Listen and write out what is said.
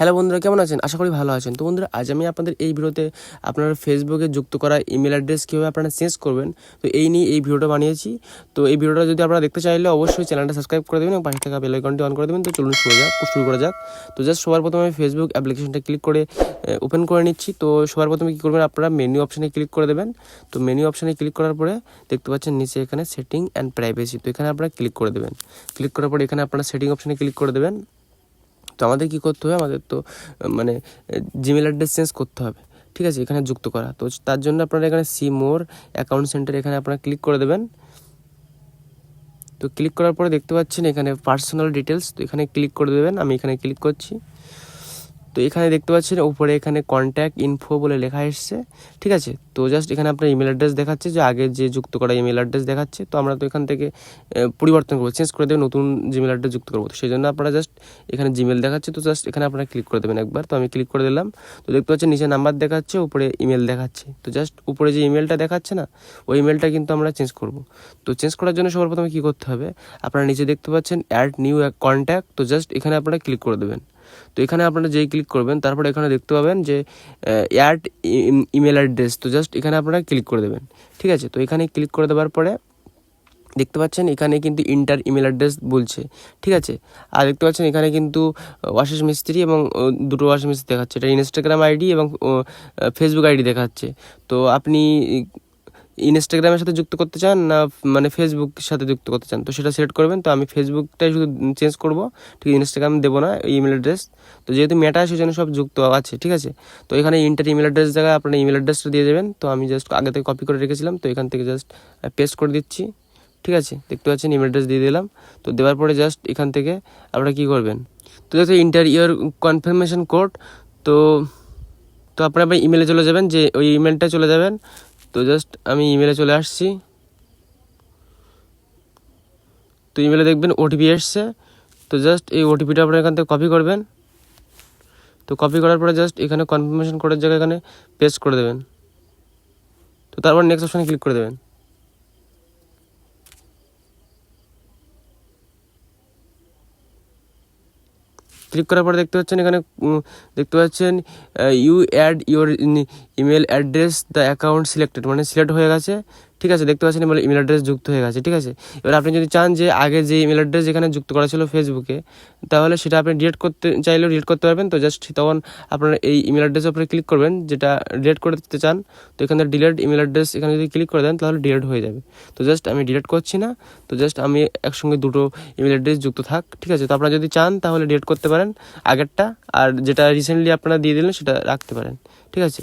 Hello বন্ধুরা, কেমন আছেন? আশা করি ভালো আছেন। তো বন্ধুরা, আজ আমি আপনাদের এই ভিডিওতে আপনার ফেসবুকে যুক্ত করা ইমেল অ্যাড্রেস কীভাবে আপনারা চেঞ্জ করবেন, তো এই নিয়ে এই ভিডিওটা বানিয়েছি। তো এই ভিডিওটা যদি আপনারা দেখতে চাইলে অবশ্যই চ্যানেলটা সাবস্ক্রাইব করে দেবেন এবং পাশে থাকা বেল আইকনটি অন করে দেবেন। তো চলুন শুরু যাক, শুরু করা যাক। তো জাস্ট সবার প্রথমে আমি ফেসবুক অ্যাপ্লিকেশনটা ক্লিক করে ওপেন করে নিচ্ছি। তো সবার প্রথমে কী করবেন, আপনারা মেনু অপশানে ক্লিক করে দেবেন। তো মেনু অপশানে ক্লিক করার পরে দেখতে পাচ্ছেন নিচে এখানে সেটিং অ্যান্ড প্রাইভেসি তো এখানে আপনারা ক্লিক করে দেবেন। ক্লিক করার পরে এখানে আপনারা সেটিং অপশানে ক্লিক করে দেবেন। তো আমাদের কী করতে হবে? আমাদের তো মানে জিমেল অ্যাড্রেস চেঞ্জ করতে হবে। ঠিক আছে? এখানে যুক্ত করা। তো তার জন্য আপনারা এখানে সি মোর অ্যাকাউন্ট সেন্টার এখানে আপনারা ক্লিক করে দেবেন। তো ক্লিক করার পরে দেখতে পাচ্ছেন এখানে পার্সোনাল ডিটেলস তো এখানে ক্লিক করে দেবেন। আমি এখানে ক্লিক করছি। তো এখানে দেখতে পাচ্ছেন উপরে এখানে কন্ট্যাক্ট ইনফো বলে লেখা এসছে। ঠিক আছে? তো জাস্ট এখানে আপনার ইমেল অ্যাড্রেস দেখাচ্ছে যে আগে যে যুক্ত করা ইমেল অ্যাড্রেস দেখাচ্ছে। তো আমরা তো এখান থেকে পরিবর্তন করব চেঞ্জ করে দেবো, নতুন জিমেল অ্যাড্রেস যুক্ত করব। তো সেই জন্য আপনারা জাস্ট এখানে জিমেল দেখাচ্ছে। তো জাস্ট এখানে আপনারা ক্লিক করে দেবেন একবার। তো আমি ক্লিক করে দিলাম। তো দেখতে পাচ্ছেন নিচে নাম্বার দেখাচ্ছে, উপরে ইমেল দেখাচ্ছে। তো জাস্ট উপরে যে ইমেলটা দেখাচ্ছে না, ওই ইমেলটা কিন্তু আমরা চেঞ্জ করব। তো চেঞ্জ করার জন্য সবার প্রথমে কী করতে হবে? আপনারা নিচে দেখতে পাচ্ছেন অ্যাড নিউ কন্ট্যাক্ট তো জাস্ট এখানে আপনারা ক্লিক করে দেবেন। তো এখানে আপনারা যেই ক্লিক করবেন, তারপরে এখানে দেখতে পাবেন যে অ্যাড ইমেল অ্যাড্রেস তো জাস্ট এখানে আপনারা ক্লিক করে দেবেন। ঠিক আছে? তো এখানে ক্লিক করে দেওয়ার পরে দেখতে পাচ্ছেন এখানে কিন্তু ইন্টার ইমেল অ্যাড্রেস বলছে। ঠিক আছে? আর দেখতে পাচ্ছেন এখানে কিন্তু ওয়াশিস মিস্ত্রি এবং দুটো ওয়াশিস মিস্ত্রি দেখাচ্ছে। এটা ইনস্টাগ্রাম আইডি এবং ফেসবুক আইডি দেখাচ্ছে। তো আপনি ইনস্টাগ্রামের সাথে যুক্ত করতে চান না মানে ফেসবুক সাথে যুক্ত করতে চান? তো সেটা সিলেক্ট করবেন। তো আমি ফেসবুকটাই শুধু চেঞ্জ করব। ঠিক ইনস্টাগ্রাম দেবো না ইমেল অ্যাড্রেস তো যেহেতু মেটা সেজন্য সব যুক্ত আছে, ঠিক আছে? তো এখানে ইন্টার ইমেল অ্যাড্রেস জায়গায় আপনার ইমেল অ্যাড্রেসটা দিয়ে দেবেন। তো আমি জাস্ট আগে থেকে কপি করে রেখেছিলাম। তো এখান থেকে জাস্ট পেস্ট করে দিচ্ছি। ঠিক আছে? দেখতে পাচ্ছেন ইমেল অ্যাড্রেস দিয়ে দিলাম। তো দেওয়ার পরে জাস্ট এখান থেকে আপনারা কী করবেন? তো দেখতে ইন্টার ইয়ার কনফার্মেশন কোড তো তো আপনারা ইমেলে চলে যাবেন যে ওই ইমেলটা চলে যাবেন। তো জাস্ট আমি ইমেলে চলে আসছি। তো ইমেলে দেখবেন ওটিপি এসছে। তো জাস্ট এই ওটিপিটা আপনারা এখান থেকে কপি করবেন। তো কপি করার পরে জাস্ট এখানে কনফার্মেশন কোডের জায়গায় এখানে পেস্ট করে দেবেন। তো তারপর নেক্সট অপশানে ক্লিক করে দেবেন। ক্লিক করার পর দেখতে পাচ্ছেন এখানে দেখতে পাচ্ছেন you add your email address the account selected মানে সিলেক্ট হয়ে গেছে। ঠিক আছে, দেখতে পাচ্ছেন ইমেল অ্যাড্রেস যুক্ত হয়ে গেছে, ঠিক আছে? এবার আপনি যদি চান যে আগে যে ইমেল অ্যাড্রেস যেখানে যুক্ত করা ছিল ফেসবুকে তাহলে সেটা আপনি ডিলেট করতে চাইলেও ডিলিট করতে পারবেন। তো জাস্ট তখন আপনার এই ইমেল অ্যাড্রেসের উপরে ক্লিক করবেন, যেটা ডিলিট করে দিতে চান। তো এখানে ডিলেট ইমেল অ্যাড্রেস এখানে যদি ক্লিক করে দেন, তাহলে ডিলেট হয়ে যাবে। তো জাস্ট আমি ডিলেট করছি না, তো জাস্ট আমি একসঙ্গে দুটো ইমেল অ্যাড্রেস যুক্ত থাক, ঠিক আছে? তো আপনারা যদি চান, তাহলে ডিলিট করতে পারেন আগেরটা, আর যেটা রিসেন্টলি আপনারা দিয়ে দিলেন, সেটা রাখতে পারেন, ঠিক আছে?